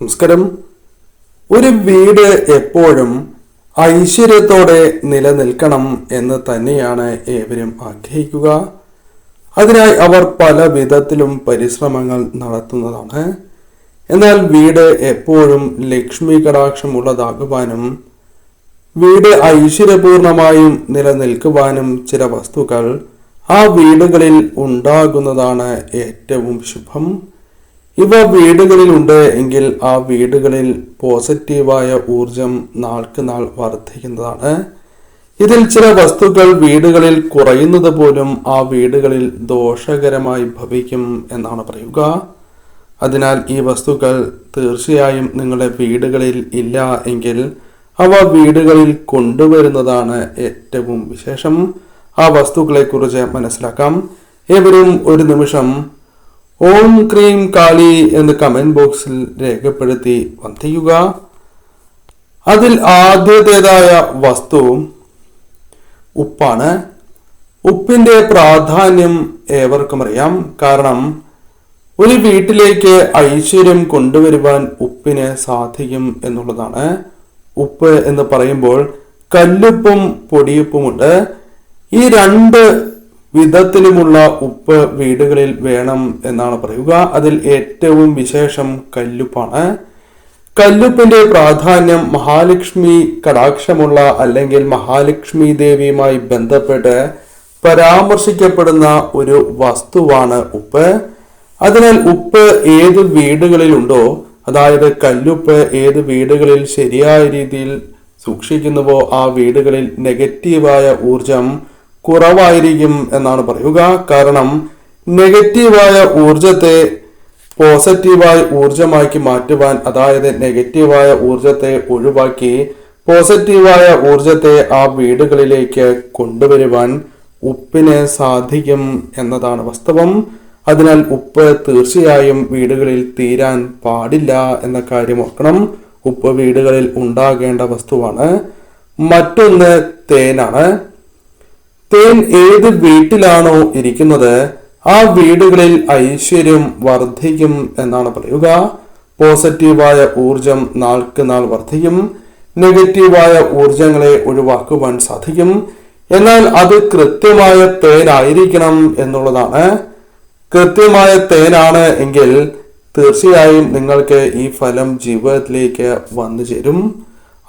നമസ്കാരം. ഒരു വീട് എപ്പോഴും ഐശ്വര്യത്തോടെ നിലനിൽക്കണം എന്ന് തന്നെയാണ് ഏവരും ആഗ്രഹിക്കുക. അതിനായി അവർ പല വിധത്തിലും പരിശ്രമങ്ങൾ നടത്തുന്നതാണ്. എന്നാൽ വീട് എപ്പോഴും ലക്ഷ്മി കടാക്ഷമുള്ളതാകുവാനും വീട് ഐശ്വര്യപൂർണമായും നിലനിൽക്കുവാനും ചില വസ്തുക്കൾ ആ വീടുകളിൽ ഉണ്ടാകുന്നതാണ് ഏറ്റവും ശുഭം. ഇവ വീടുകളിലുണ്ട് എങ്കിൽ ആ വീടുകളിൽ പോസിറ്റീവായ ഊർജം നാൾക്ക് നാൾ വർദ്ധിക്കുന്നതാണ്. ഇതിൽ ചില വസ്തുക്കൾ വീടുകളിൽ കുറയുന്നത് പോലും ആ വീടുകളിൽ ദോഷകരമായി ഭവിക്കും എന്നാണ് പറയുക. അതിനാൽ ഈ വസ്തുക്കൾ തീർച്ചയായും നിങ്ങളുടെ വീടുകളിൽ ഇല്ല എങ്കിൽ അവ വീടുകളിൽ കൊണ്ടുവരുന്നതാണ് ഏറ്റവും വിശേഷം. ആ വസ്തുക്കളെക്കുറിച്ച് മനസ്സിലാക്കാം. ഏവരും ഒരു നിമിഷം ഓം ക്രീം കാളി എന്ന് കമന്റ് ബോക്സിൽ രേഖപ്പെടുത്തി വന്ധിക്കുക. അതിൽ ആദ്യത്തേതായ വസ്തുവും ഉപ്പാണ്. ഉപ്പിന്റെ പ്രാധാന്യം ഏവർക്കും അറിയാം. കാരണം ഒരു വീട്ടിലേക്ക് ഐശ്വര്യം കൊണ്ടുവരുവാൻ ഉപ്പിന് സാധിക്കും എന്നുള്ളതാണ്. ഉപ്പ് എന്ന് പറയുമ്പോൾ കല്ലുപ്പും പൊടിയുപ്പുമുണ്ട്. ഈ രണ്ട് വിധത്തിലുമുള്ള ഉപ്പ് വീടുകളിൽ വേണം എന്നാണ് പറയുക. അതിൽ ഏറ്റവും വിശേഷം കല്ലുപ്പാണ്. കല്ലുപ്പിന്റെ പ്രാധാന്യം മഹാലക്ഷ്മി കടാക്ഷമുള്ള അല്ലെങ്കിൽ മഹാലക്ഷ്മി ദേവിയുമായി ബന്ധപ്പെട്ട് പരാമർശിക്കപ്പെടുന്ന ഒരു വസ്തുവാണ് ഉപ്പ്. അതിനാൽ ഉപ്പ് ഏത് വീടുകളിലുണ്ടോ അതായത് കല്ലുപ്പ് ഏത് വീടുകളിൽ ശരിയായ രീതിയിൽ സൂക്ഷിക്കുന്നുവോ ആ വീടുകളിൽ നെഗറ്റീവായ ഊർജം കുറവായിരിക്കും എന്നാണ് പറയുക. കാരണം നെഗറ്റീവായ ഊർജത്തെ പോസിറ്റീവായ ഊർജമാക്കി മാറ്റുവാൻ അതായത് നെഗറ്റീവായ ഊർജത്തെ ഒഴിവാക്കി പോസിറ്റീവായ ഊർജത്തെ ആ വീടുകളിലേക്ക് കൊണ്ടുവരുവാൻ ഉപ്പിന് സാധിക്കും എന്നതാണ് വാസ്തവം. അതിനാൽ ഉപ്പ് തീർച്ചയായും വീടുകളിൽ തീരാൻ പാടില്ല എന്ന കാര്യം ഓർക്കണം. ഉപ്പ് വീടുകളിൽ ഉണ്ടാകേണ്ട വസ്തുവാണ് മറ്റൊന്ന് തേനാണ്. തേൻ ഏത് വീട്ടിലാണോ ഇരിക്കുന്നത് ആ വീടുകളിൽ ഐശ്വര്യം വർദ്ധിക്കും എന്നാണ് പറയുക. പോസിറ്റീവായ ഊർജം നാൾക്ക് നാൾ വർദ്ധിക്കും. നെഗറ്റീവായ ഊർജങ്ങളെ ഒഴിവാക്കുവാൻ സാധിക്കും. എന്നാൽ അത് കൃത്യമായ തേനായിരിക്കണം എന്നുള്ളതാണ്. കൃത്യമായ തേനാണ് എങ്കിൽ തീർച്ചയായും നിങ്ങൾക്ക് ഈ ഫലം ജീവിതത്തിലേക്ക് വന്നു ചേരും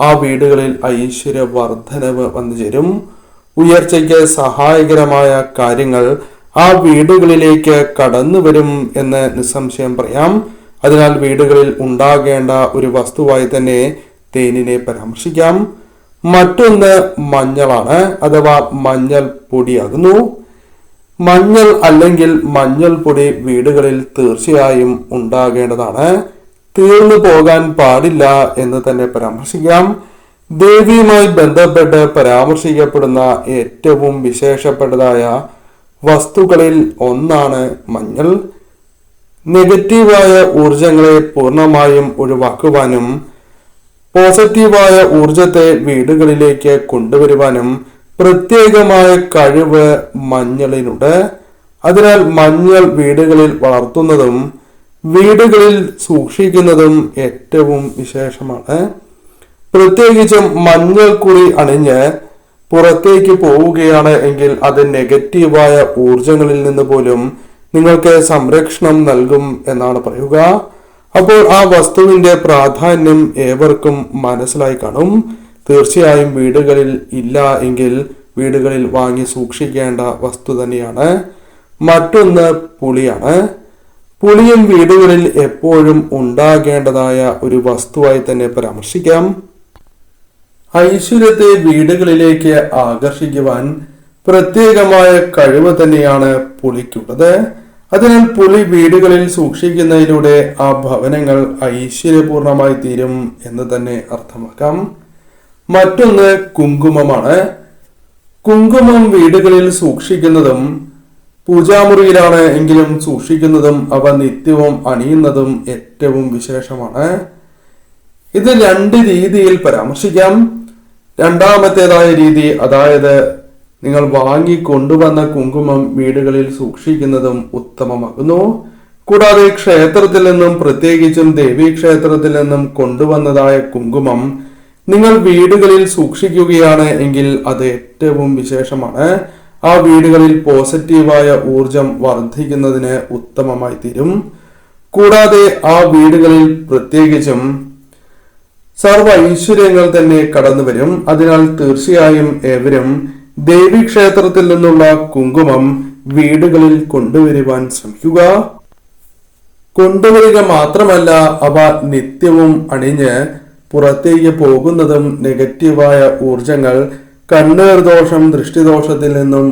ആ വീടുകളിൽ ഐശ്വര്യ വർധനവ് വന്നു ചേരും ഉയർച്ചയ്ക്ക് സഹായകരമായ കാര്യങ്ങൾ ആ വീടുകളിലേക്ക് കടന്നു വരും എന്ന് നിസ്സംശയം പറയാം. അതിനാൽ വീടുകളിൽ ഉണ്ടാകേണ്ട ഒരു വസ്തുവായി തന്നെ തേനിനെ പരാമർശിക്കാം. മറ്റൊന്ന് മഞ്ഞളാണ് അഥവാ മഞ്ഞൾ പൊടിയാകുന്നു. മഞ്ഞൾ അല്ലെങ്കിൽ മഞ്ഞൾ പൊടി വീടുകളിൽ തീർച്ചയായും ഉണ്ടാകേണ്ടതാണ്. തീർന്നു പോകാൻ പാടില്ല എന്ന് തന്നെ പരാമർശിക്കാം. ദേവിയുമായി ബന്ധപ്പെട്ട് പരാമർശിക്കപ്പെടുന്ന ഏറ്റവും വിശേഷപ്പെട്ടതായ വസ്തുക്കളിൽ ഒന്നാണ് മഞ്ഞൾ. നെഗറ്റീവായ ഊർജങ്ങളെ പൂർണമായും ഒഴിവാക്കുവാനും പോസിറ്റീവായ ഊർജത്തെ വീടുകളിലേക്ക് കൊണ്ടുവരുവാനും പ്രത്യേകമായ കഴിവ് മഞ്ഞളിനുണ്ട്. അതിനാൽ മഞ്ഞൾ വീടുകളിൽ വളർത്തുന്നതും വീടുകളിൽ സൂക്ഷിക്കുന്നതും ഏറ്റവും വിശേഷമാണ്. പ്രത്യേകിച്ചും മഞ്ഞൾ കുറി അണിഞ്ഞ് പുറത്തേക്ക് പോവുകയാണ് എങ്കിൽ അത് നെഗറ്റീവായ ഊർജങ്ങളിൽ നിന്ന് പോലും നിങ്ങൾക്ക് സംരക്ഷണം നൽകും എന്നാണ് പറയുക. അപ്പോൾ ആ വസ്തുവിന്റെ പ്രാധാന്യം ഏവർക്കും മനസ്സിലായി കാണും. തീർച്ചയായും വീടുകളിൽ ഇല്ല എങ്കിൽ വീടുകളിൽ വാങ്ങി സൂക്ഷിക്കേണ്ട വസ്തു തന്നെയാണ്. മറ്റൊന്ന് പുളിയാണ്. പുളിയും വീടുകളിൽ എപ്പോഴും ഉണ്ടാകേണ്ടതായ ഒരു വസ്തുവായി തന്നെ പരാമർശിക്കാം. ഐശ്വര്യത്തെ വീടുകളിലേക്ക് ആകർഷിക്കുവാൻ പ്രത്യേകമായ കഴിവ് തന്നെയാണ് പുളിക്കുള്ളത്. അതിനാൽ പുളി വീടുകളിൽ സൂക്ഷിക്കുന്നതിലൂടെ ആ ഭവനങ്ങൾ ഐശ്വര്യപൂർണമായി തീരും എന്ന് തന്നെ അർത്ഥമാക്കാം. മറ്റൊന്ന് കുങ്കുമമാണ്. കുങ്കുമം വീടുകളിൽ സൂക്ഷിക്കുന്നതും പൂജാമുറിയിലാണ് എങ്കിലും സൂക്ഷിക്കുന്നതും അവ നിത്യവും അണിയുന്നതും ഏറ്റവും വിശേഷമാണ്. ഇത് രണ്ട് രീതിയിൽ പരാമർശിക്കാം. രണ്ടാമത്തേതായ രീതി അതായത് നിങ്ങൾ വാങ്ങി കൊണ്ടുവന്ന കുങ്കുമം വീടുകളിൽ സൂക്ഷിക്കുന്നതും ഉത്തമമാകുന്നു. കൂടാതെ ക്ഷേത്രത്തിൽ നിന്നും പ്രത്യേകിച്ചും ദേവീ ക്ഷേത്രത്തിൽ നിന്നും കൊണ്ടുവന്നതായ കുങ്കുമം നിങ്ങൾ വീടുകളിൽ സൂക്ഷിക്കുകയാണ് എങ്കിൽ അത് ഏറ്റവും വിശേഷമാണ്. ആ വീടുകളിൽ പോസിറ്റീവായ ഊർജം വർദ്ധിക്കുന്നതിന് ഉത്തമമായി തീരും കൂടാതെ ആ വീടുകളിൽ പ്രത്യേകിച്ചും സർവ ഐശ്വര്യങ്ങൾ തന്നെ കടന്നു വരും അതിനാൽ തീർച്ചയായും ഏവരും ദേവീക്ഷേത്രത്തിൽ നിന്നുള്ള കുങ്കുമം വീടുകളിൽ കൊണ്ടുവരുവാൻ ശ്രമിക്കുക. കൊണ്ടുവരിക മാത്രമല്ല അവ നിത്യവും അണിഞ്ഞ് പുറത്തേക്ക് പോകുന്നതും നെഗറ്റീവായ ഊർജങ്ങൾ കണ്ണേർ ദോഷം ദൃഷ്ടിദോഷത്തിൽ നിന്നും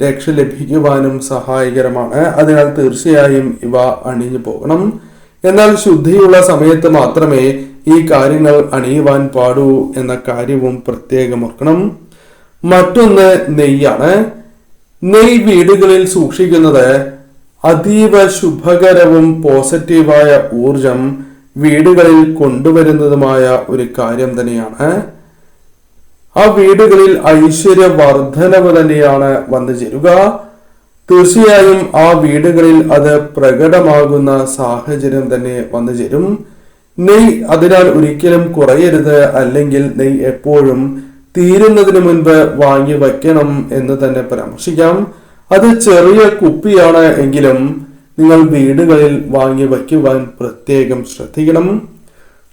രക്ഷ ലഭിക്കുവാനും സഹായകരമാണ്. അതിനാൽ തീർച്ചയായും ഇവ അണിഞ്ഞു പോകണം. എന്നാൽ ശുദ്ധിയുള്ള സമയത്ത് മാത്രമേ ഈ കാര്യങ്ങൾ അണിയുവാൻ പാടൂ എന്ന കാര്യവും പ്രത്യേകം ഓർക്കണം മറ്റൊന്ന് നെയ്യാണ്. നെയ് വീടുകളിൽ സൂക്ഷിക്കുന്നത് അതീവ ശുഭകരവും പോസിറ്റീവായ ഊർജം വീടുകളിൽ കൊണ്ടുവരുന്നതുമായ ഒരു കാര്യം തന്നെയാണ്. ആ വീടുകളിൽ ഐശ്വര്യ വർധനവ് തന്നെയാണ് വന്നു ചേരുക. തീർച്ചയായും ആ വീടുകളിൽ അത് പ്രകടമാകുന്ന സാഹചര്യം തന്നെ വന്നു ചേരും. നെയ് അതിനാൽ ഒരിക്കലും കുറയരുത് അല്ലെങ്കിൽ നെയ് എപ്പോഴും തീരുന്നതിന് മുൻപ് വാങ്ങി വയ്ക്കണം എന്ന് തന്നെ പരാമർശിക്കാം. അത് ചെറിയ കുപ്പിയാണ് എങ്കിലും നിങ്ങൾ വീടുകളിൽ വാങ്ങി വയ്ക്കുവാൻ പ്രത്യേകം ശ്രദ്ധിക്കണം.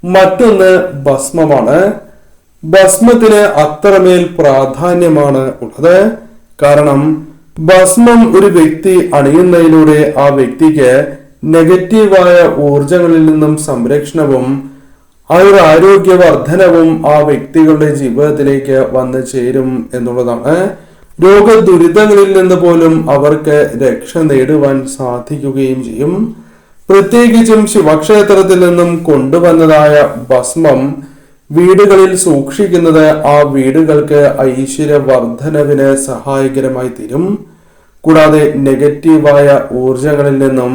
മറ്റൊന്ന് ഭസ്മമാണ്. ഭസ്മത്തിന് അത്രമേൽ പ്രാധാന്യമാണ് ഉള്ളത്. കാരണം ഭസ്മം ഒരു വ്യക്തി അണിയുന്നതിലൂടെ ആ വ്യക്തിക്ക് നെഗറ്റീവായ ഊർജങ്ങളിൽ നിന്നും സംരക്ഷണവും ആ ഒരു ആരോഗ്യവർദ്ധനവും ആ വ്യക്തികളുടെ ജീവിതത്തിലേക്ക് വന്നു ചേരും എന്നുള്ളതാണ്. രോഗദുരിതങ്ങളിൽ നിന്ന് പോലും അവർക്ക് രക്ഷ നേടുവാൻ സാധിക്കുകയും ചെയ്യും. പ്രത്യേകിച്ചും ശിവക്ഷേത്രത്തിൽ നിന്നും കൊണ്ടുവന്നതായ ഭസ്മം വീടുകളിൽ സൂക്ഷിക്കുന്നത് ആ വീടുകൾക്ക് ഐശ്വര്യവർദ്ധനവിന് സഹായകരമായി തീരും. കൂടാതെ നെഗറ്റീവായ ഊർജങ്ങളിൽ നിന്നും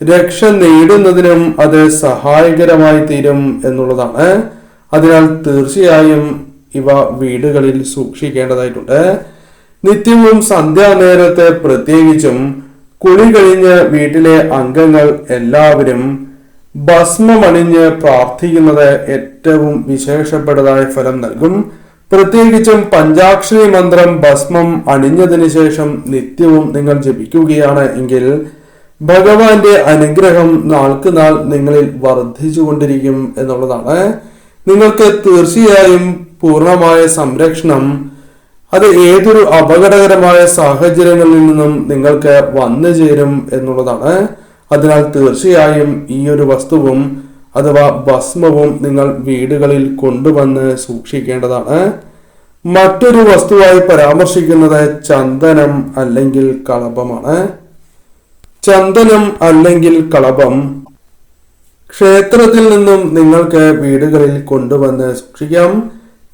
രക്ഷ നേടുന്നതിനും അത് സഹായകരമായി തീരും എന്നുള്ളതാണ്. അതിനാൽ തീർച്ചയായും ഇവ വീടുകളിൽ സൂക്ഷിക്കേണ്ടതായിട്ടുണ്ട്. നിത്യവും സന്ധ്യാനേരത്തെ പ്രത്യേകിച്ചും കുളി കഴിഞ്ഞ് വീട്ടിലെ അംഗങ്ങൾ എല്ലാവരും ഭസ്മമണിഞ്ഞ് പ്രാർത്ഥിക്കുന്നത് ഏറ്റവും വിശേഷപ്പെട്ടതായ ഫലം നൽകും. പ്രത്യേകിച്ചും പഞ്ചാക്ഷരി മന്ത്രം ഭസ്മം അണിഞ്ഞതിന് ശേഷം നിത്യവും നിങ്ങൾ ജപിക്കുകയാണ് എങ്കിൽ ഭഗവാന്റെ അനുഗ്രഹം നാൾക്ക് നാൾ നിങ്ങളിൽ വർദ്ധിച്ചുകൊണ്ടിരിക്കും എന്നുള്ളതാണ്. നിങ്ങൾക്ക് തീർച്ചയായും പൂർണമായ സംരക്ഷണം അത് ഏതൊരു അപകടകരമായ സാഹചര്യങ്ങളിൽ നിന്നും നിങ്ങൾക്ക് വന്നു ചേരും എന്നുള്ളതാണ്. അതിനാൽ തീർച്ചയായും ഈ ഒരു വസ്തുവും അഥവാ ഭസ്മവും നിങ്ങൾ വീടുകളിൽ കൊണ്ടുവന്ന് സൂക്ഷിക്കേണ്ടതാണ്. മറ്റൊരു വസ്തുവായി പരാമർശിക്കുന്നത് ചന്ദനം അല്ലെങ്കിൽ കളഭമാണ്. ചന്ദനം അല്ലെങ്കിൽ കളഭം. ക്ഷേത്രത്തിൽ നിന്നും നിങ്ങൾക്ക് വീടുകളിൽ കൊണ്ടുവന്ന് സൂക്ഷിക്കാം.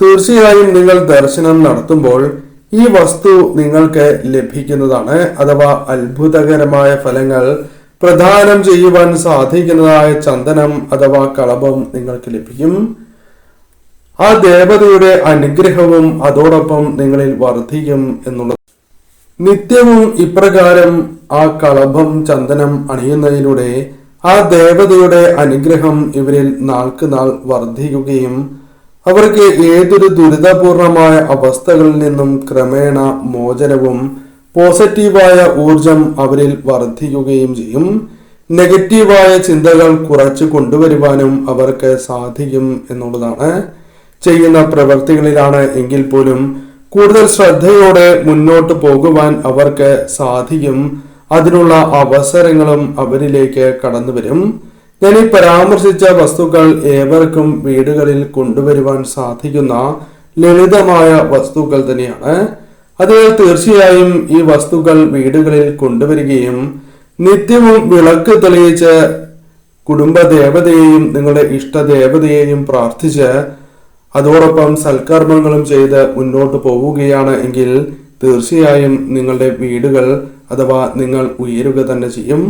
തീർച്ചയായും നിങ്ങൾ ദർശനം നടത്തുമ്പോൾ ഈ വസ്തു നിങ്ങൾക്ക് ലഭിക്കുന്നതാണ്. അഥവാ അത്ഭുതകരമായ ഫലങ്ങൾ പ്രദാനം ചെയ്യുവാൻ സാധിക്കുന്നതായ ചന്ദനം അഥവാ കളഭം നിങ്ങൾക്ക് ലഭിക്കും. ആ ദേവതയുടെ അനുഗ്രഹവും അതോടൊപ്പം നിങ്ങളിൽ വർദ്ധിക്കും എന്നുള്ളത് നിത്യവും ഇപ്രകാരം ആ കളഭം ചന്ദനം അണിയുന്നതിലൂടെ ആ ദേവതയുടെ അനുഗ്രഹം ഇവരിൽ നാൾക്ക് നാൾ വർദ്ധിക്കുകയും അവർക്ക് ഏതൊരു ദുരിതപൂർണമായ അവസ്ഥകളിൽ നിന്നും ക്രമേണ മോചനവും പോസിറ്റീവായ ഊർജം അവരിൽ വർദ്ധിക്കുകയും ചെയ്യും. നെഗറ്റീവായ ചിന്തകൾ കുറച്ച് കൊണ്ടുവരുവാനും അവർക്ക് സാധിക്കും എന്നുള്ളതാണ്. ചെയ്യുന്ന പ്രവൃത്തികളിലാണ് എങ്കിൽ പോലും കൂടുതൽ ശ്രദ്ധയോടെ മുന്നോട്ട് പോകുവാൻ അവർക്ക് സാധിക്കും. അതിനുള്ള അവസരങ്ങളും അവരിലേക്ക് കടന്നു വരും. ഞാൻ ഈ പരാമർശിച്ച വസ്തുക്കൾ ഏവർക്കും വീടുകളിൽ കൊണ്ടുവരുവാൻ സാധിക്കുന്ന ലളിതമായ വസ്തുക്കൾ തന്നെയാണ്. അതിനാൽ തീർച്ചയായും ഈ വസ്തുക്കൾ വീടുകളിൽ കൊണ്ടുവരികയും നിത്യവും വിളക്ക് തെളിയിച്ച് കുടുംബദേവതയെയും നിങ്ങളുടെ ഇഷ്ടദേവതയെയും പ്രാർത്ഥിച്ച് അതോടൊപ്പം സൽക്കർമ്മങ്ങളും ചെയ്ത് മുന്നോട്ട് പോവുകയാണ് എങ്കിൽ തീർച്ചയായും നിങ്ങളുടെ വീടുകൾ അഥവാ നിങ്ങൾ ഉയരുക തന്നെ ചെയ്യും.